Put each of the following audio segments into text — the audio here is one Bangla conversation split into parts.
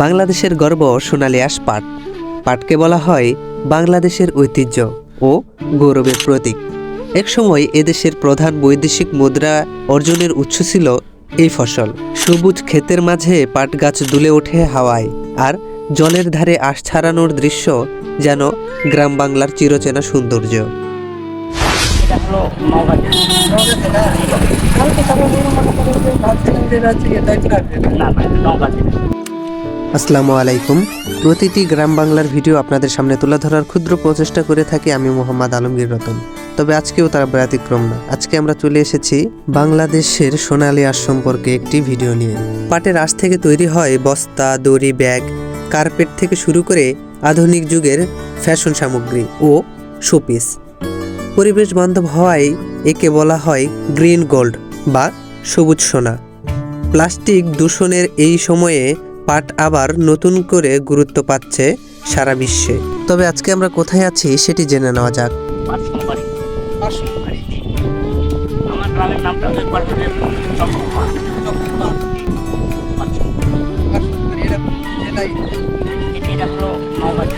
বাংলাদেশের গর্ব সোনালী আঁশ পাট। পাটকে বলা হয় বাংলাদেশের ঐতিহ্য ও গৌরবের প্রতীক। একসময় এদেশের প্রধান বৈদেশিক মুদ্রা অর্জনের উৎস ছিল এই ফসল। সবুজ ক্ষেতের মাঝে পাট গাছ দুলে ওঠে হাওয়ায়, আর জলের ধারে আশ ছাড়ানোর দৃশ্য যেন গ্রাম বাংলার চিরচেনা সৌন্দর্য। আসসালামু আলাইকুম। প্রতিটি গ্রাম বাংলার ভিডিও আপনাদের সামনে তুলে ধরার ক্ষুদ্র প্রচেষ্টা করে থাকি আমি মোহাম্মদ আলমগীর রতন। তবে আজকেও তার ব্যতিক্রম না। আজকে আমরা চলে এসেছি বাংলাদেশের সোনালী আঁশ সম্পর্কে একটি ভিডিও নিয়ে। পাটের আঁশ থেকে তৈরি হয় বস্তা, দড়ি, ব্যাগ, কার্পেট থেকে শুরু করে আধুনিক যুগের ফ্যাশন সামগ্রী ও শোপিস। পরিবেশ বান্ধব হওয়ায় একে বলা হয় গ্রিন গোল্ড বা সবুজ সোনা। প্লাস্টিক দূষণের এই সময়ে পাট আবার নতুন করে গুরুত্ব পাচ্ছে সারা বিশ্বে। তবে আজকে আমরা কোথায় আছি সেটি জেনে নেওয়া যাক। আমার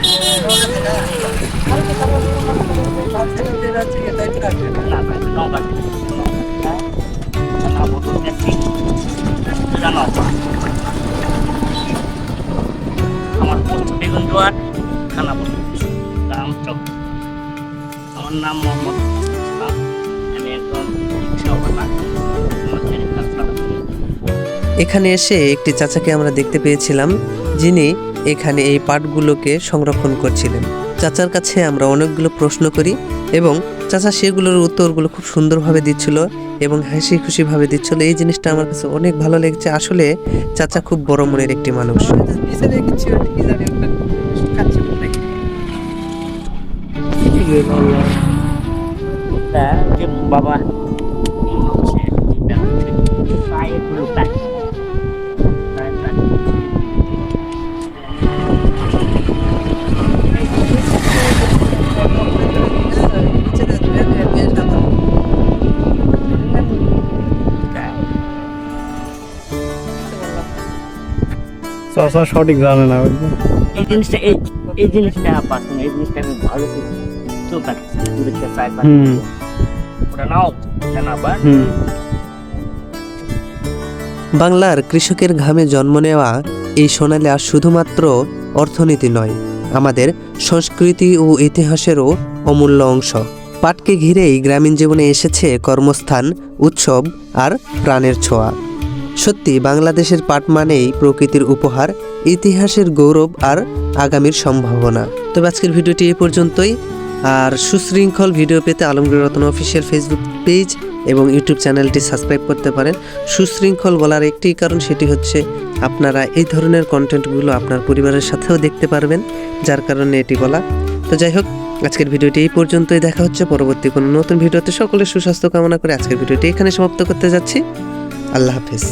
থানা বলুন আমার নাম মোহাম্মদ আমি একজন। এখানে এসে একটি চাচাকে আমরা দেখতে পেয়েছিলাম যিনি এখানে এই পাটগুলোকে সংরক্ষণ করছিলেন। চাচার কাছে আমরা অনেকগুলো প্রশ্ন করি এবং চাচা সেগুলোর উত্তরগুলো খুব সুন্দরভাবে দিচ্ছিল এবং হাসি খুশিভাবে দিচ্ছিল। এই জিনিসটা আমার কাছে অনেক ভালো লেগেছে। আসলে চাচা খুব বড় মনের একটি মানুষ। ব্যাগ সঠিক জানে না। এই জিনিসটা এই এই জিনিসটা পাচ্ছেন এই জিনিসটা আমি ভালো হুম। ওটা নাও ওটা না বাংলার কৃষকের ঘামে জন্ম নেওয়া এই সোনালী আজ শুধুমাত্র অর্থনীতি নয় আমাদের সংস্কৃতি ও ইতিহাসেরও অমূল্য অংশ। পাটকে ঘিরেই গ্রামীণ জীবনে এসেছে কর্মস্থান উৎসব আর প্রাণের ছোঁয়া। সত্যি বাংলাদেশের পাট মানেই প্রকৃতির উপহার ইতিহাসের গৌরব আর আগামীর সম্ভাবনা। তবে আজকের ভিডিওটি এ পর্যন্তই। আর সুশৃঙ্খল ভিডিও পেতে Alamgir Ratan official Facebook page এবং ইউটিউব চ্যানেলটি সাবস্ক্রাইব করতে পারেন। সুশৃঙ্খল বলার একটি কারণ সেটি হচ্ছে আপনারা এই ধরনের কন্টেন্টগুলো আপনার পরিবারের সাথেও দেখতে পারবেন, যার কারণে এটি বলা। তো যাই হোক, আজকের ভিডিওটি এই পর্যন্তই। দেখা হচ্ছে পরবর্তী কোনো নতুন ভিডিওতে। সকলের সুস্বাস্থ্য কামনা করে আজকের ভিডিওটি এখানে সমাপ্ত করতে যাচ্ছি। আল্লাহ হাফেজ।